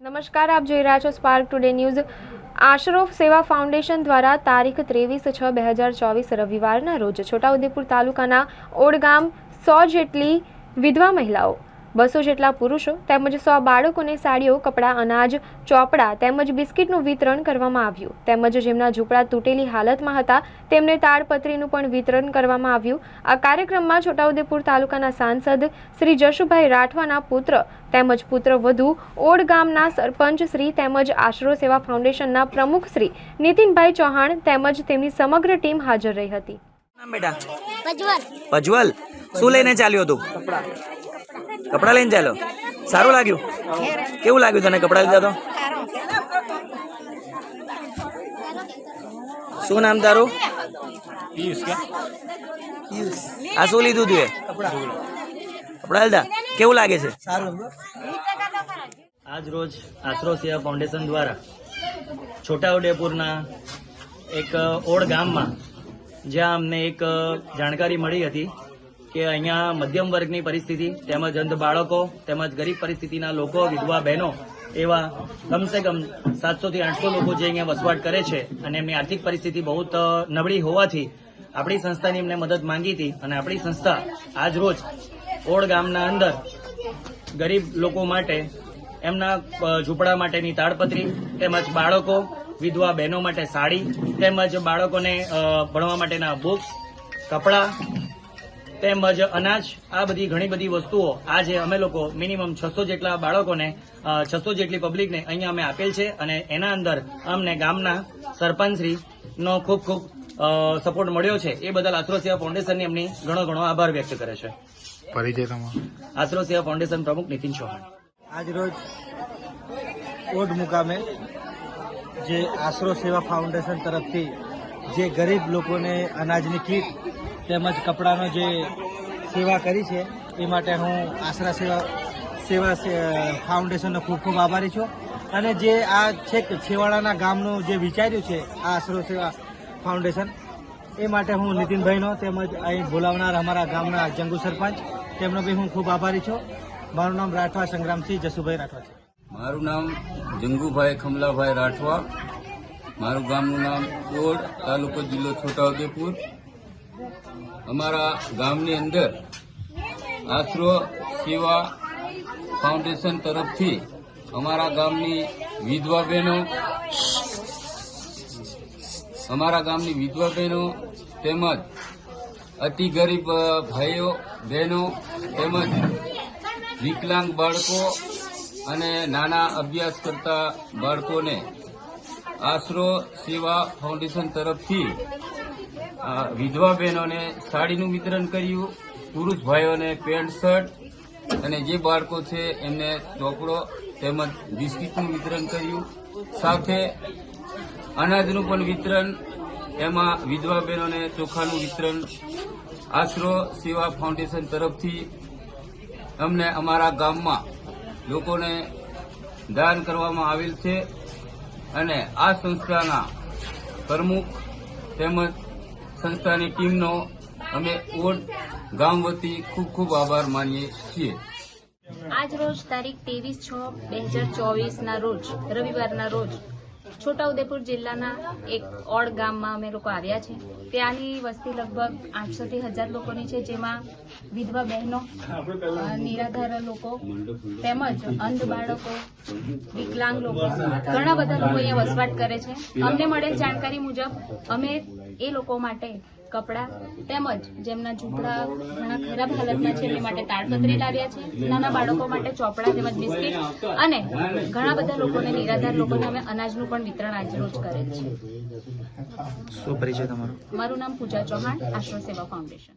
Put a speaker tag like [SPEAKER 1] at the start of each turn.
[SPEAKER 1] નમસ્કાર, આપ જોઈ રહ્યા છો સ્પાર્ક ટુડે ન્યૂઝ આશરો સેવા ફાઉન્ડેશન દ્વારા તારીખ ત્રેવીસ છ બે હજાર ચોવીસ રવિવારના રોજ છોટાઉદેપુર તાલુકાના ઓડગામ સો જેટલી વિધવા મહિલાઓ બસો જેટલા પુરુષો તેમજ સો બાળકોને સાડીઓ કપડાં અનાજ ચોપડા તેમજ બિસ્કિટનું વિતરણ કરવામાં આવ્યું. તેમજ જેમના ઝૂંપડા તૂટેલી હાલતમાં હતા તેમને તાડપત્રીનું પણ વિતરણ કરવામાં આવ્યું. આ કાર્યક્રમમાં છોટાઉદેપુર તાલુકાના સાંસદ શ્રી જશુભાઈ રાઠવાના પુત્ર તેમજ પુત્ર વધુ ઓડ ગામના સરપંચ શ્રી તેમજ આશરો સેવા ફાઉન્ડેશનના પ્રમુખ શ્રી નીતિનભાઈ ચૌહાણ તેમજ તેમની સમગ્ર ટીમ હાજર રહી હતી.
[SPEAKER 2] બેટા
[SPEAKER 3] પજવલ
[SPEAKER 2] પ્રજ્વલ શું લઈને ચાલ્યો તું કપડા લઈને ચાલો. સારું લાગ્યું? કેવું લાગ્યું તને કપડા લીધા તો? શું નામ તારું? આ શું લીધું તું એ? કપડા લીધા. કેવું લાગે છે? આજ રોજ આશરો સેવા ફાઉન્ડેશન દ્વારા છોટાઉદેપુરના એક ઓડ ગામમાં જ્યાં અમને એક જાણકારી મળી હતી કે અહીંયા મધ્યમ વર્ગની પરિસ્થિતિ, તેમજ અંધ બાળકો, તેમજ ગરીબ પરિસ્થિતિના લોકો, વિધવા બહેનો, એવા કમસે કમ સાતસો થી આઠસો લોકો જે અહીંયા વસવાટ કરે છે અને એમની આર્થિક પરિસ્થિતિ બહુ નબળી હોવાથી આપણી સંસ્થાની એમને મદદ માંગી હતી અને આપણી સંસ્થા આજ રોજ ઓડ ગામના અંદર ગરીબ લોકો માટે, એમના ઝૂંપડા માટેની તાડપત્રી, તેમજ બાળકો, વિધવા બહેનો માટે સાડી, તેમજ બાળકોને ભણવા માટેના બુક્સ કપડાં તેમજ અનાજ આ બધી ઘણી બધી વસ્તુઓ આજે અમે લોકો મિનિમમ છસો જેટલા બાળકોને છસો જેટલી પબ્લિકને અહીંયા અમે આપેલ છે અને એના અંદર અમને ગામના સરપંચશ્રીનો ખૂબ ખૂબ સપોર્ટ મળ્યો છે. એ બદલ આશ્રોસિયા સેવા ફાઉન્ડેશનની એમની ઘણો ઘણો આભાર વ્યક્ત કરે છે.
[SPEAKER 4] પરિચય તમારો.
[SPEAKER 2] આશરો ફાઉન્ડેશન પ્રમુખ નીતિન ચૌહાણ.
[SPEAKER 5] આજ રોજ ઓડ મુકામે જે આશરો સેવા ફાઉન્ડેશન તરફથી જે ગરીબ લોકોને અનાજની કીટ તેમજ કપડાનો જે સેવા કરી છે, એ માટે હું આશરા સેવા સેવા ફાઉન્ડેશનનો ખૂબ ખૂબ આભારી છું. અને જે આ છેક છેવાડાના ગામનું જે વિચાર્યું છે આ આશરો સેવા ફાઉન્ડેશન એ માટે હું નીતિનભાઈનો તેમજ અહીં બોલાવનાર અમારા ગામના જંગુ સરપંચ, તેમનો બી હું ખૂબ આભારી છું. મારું નામ રાઠવા સંગ્રામસિંહ જસુભાઈ રાઠવા છે.
[SPEAKER 6] મારું નામ જંગુભાઈ ખમલાભાઈ રાઠવા. મારું ગામનું નામ કોડ તાલુકો જિલ્લો છોટાઉદેપુર અમારા ગામની અંદર આશરો સેવા ફાઉન્ડેશન તરફથી અમારા ગામની વિધવા બહેનો, અમારા ગામની વિધવા બહેનો તેમજ અતિ ગરીબ ભાઈઓ, બહેનો તેમજ વિકલાંગ બાળકો અને નાના અભ્યાસ કરતા બાળકોને આશરો સેવા ફાઉન્ડેશન તરફથી વિધવા બહેનોને સાડીનું વિતરણ કર્યું, પુરુષ ભાઈઓને પેન્ટ શર્ટ, અને જે બાળકો છે એમને ચોપડો તેમજ બિસ્કિટનું વિતરણ કર્યું. સાથે અનાજનું પણ વિતરણ, એમાં વિધવા બહેનોને ચોખાનું વિતરણ, આશરો સેવા ફાઉન્ડેશન તરફથી અમને અમારા ગામમાં લોકોને દાન કરવામાં આવેલ છે. અને આ સંસ્થાના પ્રમુખ તેમજ સંસ્થાની ટીમનો અમે ઓડ ગામ વતી ખૂબ ખૂબ આભાર માનીએ છીએ.
[SPEAKER 3] આજ રોજ તારીખ ત્રેવીસ છ બે હજાર ચોવીસના રોજ, રવિવારના રોજ, છોટાઉદેપુર જિલ્લાના એક ઓડ ગામમાં અમે લોકો આવ્યા છે. ત્યાંની વસ્તી લગભગ આઠસોથી હજાર લોકોની છે, જેમાં વિધવા બહેનો નિરાધાર લોકો, તેમજ અંધ બાળકો, વિકલાંગ લોકો, ઘણા બધા લોકો અહીંયા વસવાટ કરે છે. અમને મળેલ જાણકારી મુજબ અમે એ લોકો માટે કપડાં તેમજ જેમના ઝૂંપડા ઘણા ખરાબ હાલતમાં છે એમની માટે તાડપત્રી લાવ્યા છે. નાના બાળકો માટે ચોપડા તેમજ બિસ્કિટ અને ઘણા બધા લોકોને નિરાધાર લોકોને અમે અનાજનું પણ વિતરણ આજે રોજ કરેલ છે.
[SPEAKER 2] શું પરિચય તમારો?
[SPEAKER 3] મારું નામ પૂજા ચૌહાણ આશ્રમ સેવા ફાઉન્ડેશન.